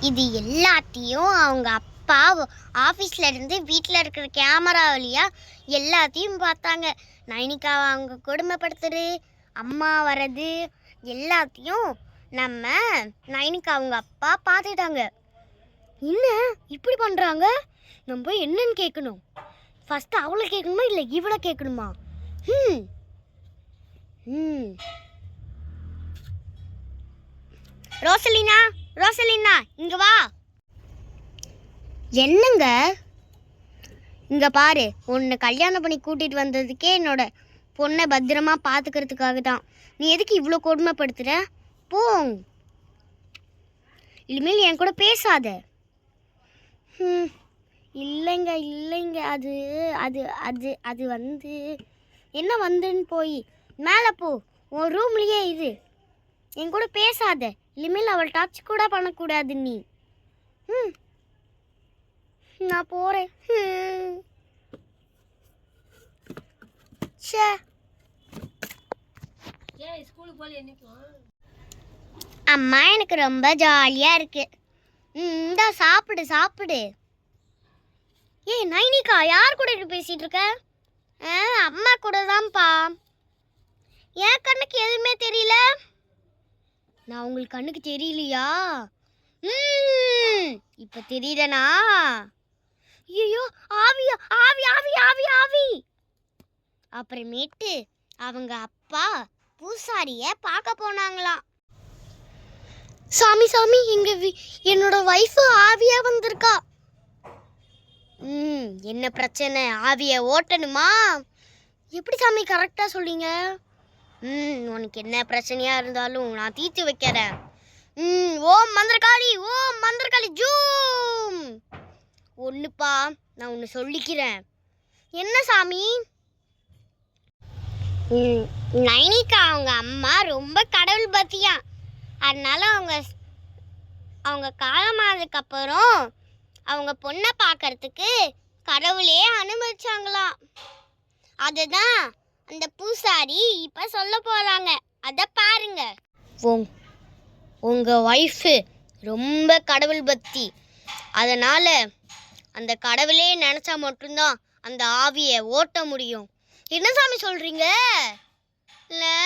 இது எல்லாத்தையும் அவங்க அப்பா ஆஃபீஸில் இருந்து வீட்டில் இருக்கிற கேமரா வழியாக எல்லாத்தையும் பார்த்தாங்க. நைனிகாவை அவங்க கொடுமைப்படுத்துறது அம்மா வர்றது எல்லாத்தையும் நம்ம நைனிகா அவங்க அப்பா பார்த்துட்டாங்க என்ன இப்படி பண்ணுறாங்க நம்ம என்னன்னு கேட்கணும். ஃபஸ்ட்டு அவளை கேட்கணுமா இல்லை இவளை கேட்கணுமா? ம் ம் ரோசலினா? ரோசலினா இங்க வா. என்னங்க? இங்க பாரு உன்னை கல்யாணம் பண்ணி கூட்டிட்டு வந்ததுக்கே என்னோட பொண்ணை பத்திரமா பாத்துக்கிறதுக்காக தான் நீ எதுக்கு இவ்வளோ கொடுமைப்படுத்துற? போ இனிமேல் என் கூட பேசாத. ம், இல்லைங்க இல்லைங்க அது அது அது அது வந்து என்ன வந்துன்னு போய். மேலே போ உன் ரூம்லேயே இரு. என் கூட பேசாத. இனிமேல் அவள் டச் கூட பண்ணக்கூடாது நீ. ம். நான் போகிறேன் ஏன் என்னைக்கும் அம்மா எனக்கு ரொம்ப ஜாலியாக இருக்கு. ம் இந்தா சாப்பிடு சாப்பிடு. ஏய் நைனிகா யார் கூட பேசிட்டு இருக்க? அம்மா கூட தான்ப்பா தெரியல நான் உங்களுக்கு கண்ணுக்கு தெரியலையா? ம் இப்போ தெரியலனா ஐயோ ஆவி ஆவி ஆவி ஆவி ஆவி. அப்புறமேட்டு அவங்க அப்பா பூசாரிய பார்க்க போனாங்களாம். சாமி சாமி எங்க வி- என்னோட ஒய்ஃபு ஆவியா வந்திருக்கா. ம் என்ன பிரச்சனை? ஆவியை ஓட்டணுமா? எப்படி சாமி கரெக்டாக சொல்லிங்க ம் உனக்கு என்ன பிரச்சனையாக இருந்தாலும் நான் தீர்த்து வைக்கிறேன். ம் ஓம் மந்திரகாளி ஓம் மந்திரகாளி ஜூம். ஒன்றுப்பா நான் ஒன்று சொல்லிக்கிறேன். என்ன சாமி? ம், நைனிகா அவங்க அம்மா ரொம்ப கடவுள் பத்தியா? அதனால அவங்க அவங்க காலமானதுக்கப்புறம் அவங்க பொண்ணை பார்க்கறதுக்கு கடவுளே அனுமதிச்சாங்களாம். அதுதான் அந்த பூசாரி இப்போ சொல்ல போறாங்க. அதை பாருங்க. உங்க ஒய்ஃபு ரொம்ப கடவுள் பக்தி. அதனால அந்த கடவுளே நினைச்சா மட்டும்தான் அந்த ஆவியை ஓட்ட முடியும். என்ன சாமி சொல்றீங்க? இல்லை